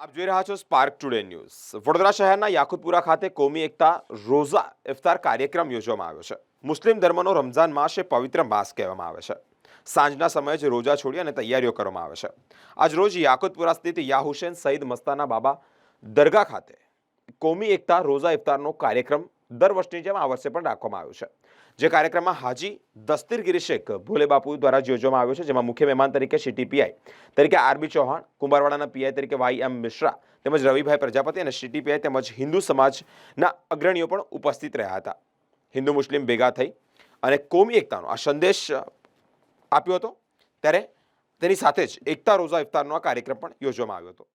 આપ જોઈ રહ્યા છો સ્પાર્ક ટુડે ન્યૂઝ વડોદરા શહેરના યાકુતપુરા ખાતે કોમી એકતા રોઝા ઇફતાર કાર્યક્રમ યોજવામાં આવ્યો છે. મુસ્લિમ ધર્મનો રમઝાન માસ એ પવિત્ર માસ કહેવામાં આવે છે. સાંજના સમયે જ રોજા છોડી અને તૈયારીઓ કરવામાં આવે છે. આજ રોજ યાકુતપુરા સ્થિત યા હુસેન સઈદ મસ્તાના બાબા દરગાહ ખાતે કોમી એકતા રોઝા ઇફતારનો કાર્યક્રમ દર વર્ષની જેમ આ વર્ષે પણ રાખવામાં આવ્યો છે. જે કાર્યક્રમમાં હાજી દસ્તીરગીરી શેખ ભોલે બાપુ દ્વારા યોજવામાં આવ્યો છે, જેમાં મુખ્ય મહેમાન તરીકે સિટી પીઆઈ તરીકે આરબી ચૌહાણ, કુંભારવાડાના પીઆઈ તરીકે વાય એમ મિશ્રા તેમજ રવિભાઈ પ્રજાપતિ અને સિટી પીઆઈ તેમજ હિન્દુ સમાજના અગ્રણીઓ પણ ઉપસ્થિત રહ્યા હતા. હિન્દુ મુસ્લિમ ભેગા થઈ અને કોમી એકતાનો આ સંદેશ આપ્યો હતો, ત્યારે તેની સાથે જ એકતા રોઝા ઇફતારનો આ કાર્યક્રમ પણ યોજવામાં આવ્યો હતો.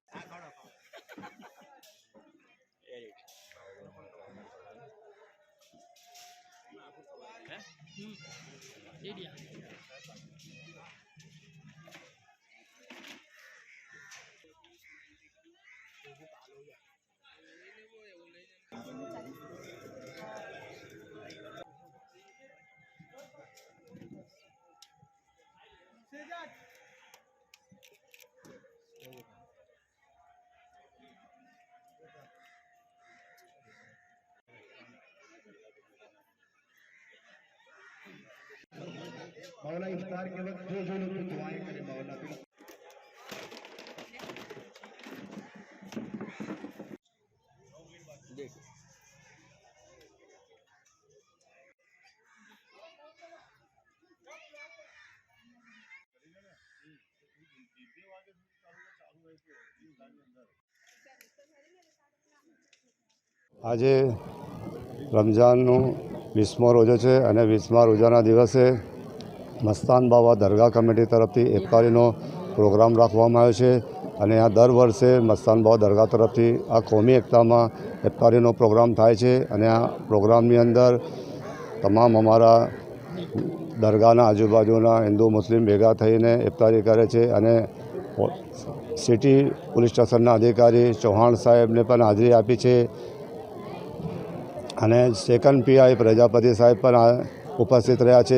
हम्म दे दिया Sejat. मौला इफ्तार के वक्त जो जो लोग दुआएं करें मौला भी આજે રમઝાનનો વીસમો રોજો છે અને વીસમા રોજાના દિવસે મસ્તાન બાબા દરગાહ કમિટી તરફથી ઇફતારીનો પ્રોગ્રામ રાખવામાં આવ્યો છે અને આ દર વર્ષે મસ્તાન બાબા દરગાહ તરફથી આ કોમી એકતામાં ઇફતારીનો પ્રોગ્રામ થાય છે અને આ પ્રોગ્રામની અંદર તમામ અમારા દરગાહના આજુબાજુના હિન્દુ મુસ્લિમ ભેગા થઈને ઇફતારી કરે છે અને સિટી પોલીસ સ્ટેશનના અધિકારી ચૌહાણ સાહેબને પણ હાજરી આપી છે અને સેકન્ડ પીઆઈ પ્રજાપતિ સાહેબ પણ ઉપસ્થિત રહ્યા છે.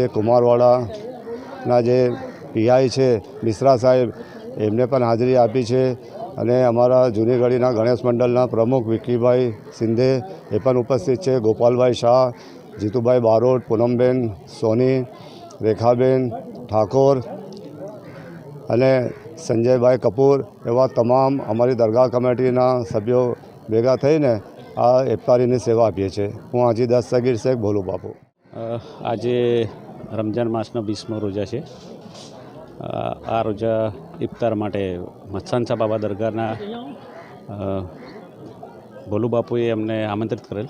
કુમારવાડાના જે પીઆઈ છે મિશ્રા સાહેબ, એમને પણ હાજરી આપી છે. અને અમારા જૂનીગઢીના ગણેશ મંડળના પ્રમુખ વિક્કીભાઈ સિંધે એ પણ ઉપસ્થિત છે. ગોપાલભાઈ શાહ, જીતુભાઈ બારોટ, પૂનમબેન, સોની, રેખાબેન, ઠાકોર અને સંજયભાઈ કપૂર એવા તમામ અમારી દરગાહ કમિટીના સભ્યો ભેગા થઈને આ એફતારીની સેવા આપીએ છીએ. હું હાજી સગીર શેખ ભોલું બાપુ. આજે રમજાન માસનો વીસમો રોજા છે. આ રોજા ઇફતાર માટે મત્સાનસા બાબા દરગાહના ભોલુ બાપુએ અમને આમંત્રિત કરેલ.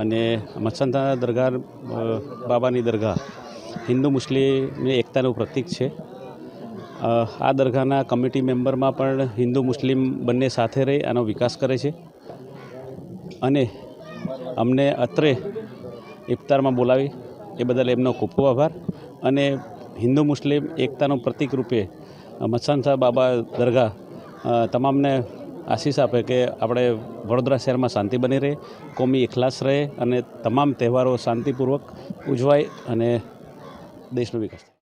અને મત્સાનસા દરગાહ બાબાની દરગાહ હિન્દુ મુસ્લિમની એકતાનું પ્રતીક છે. આ દરગાહના કમિટી મેમ્બરમાં પણ હિન્દુ મુસ્લિમ બંને સાથે રહી આનો વિકાસ કરે છે. અને અમને અત્રે ઇફતારમાં બોલાવી એ બદલ એમનો ખૂબ ખૂબ આભાર. અને હિન્દુ મુસ્લિમ એકતાનું પ્રતિક રૂપે મત્સાન સાહેબ બાબા દરગાહ તમામને આશીષ આપે કે આપણે વડોદરા શહેરમાં શાંતિ બની રહે, કોમી એખલાસ રહે અને તમામ તહેવારો શાંતિપૂર્વક ઉજવાય અને દેશનો વિકાસ થાય.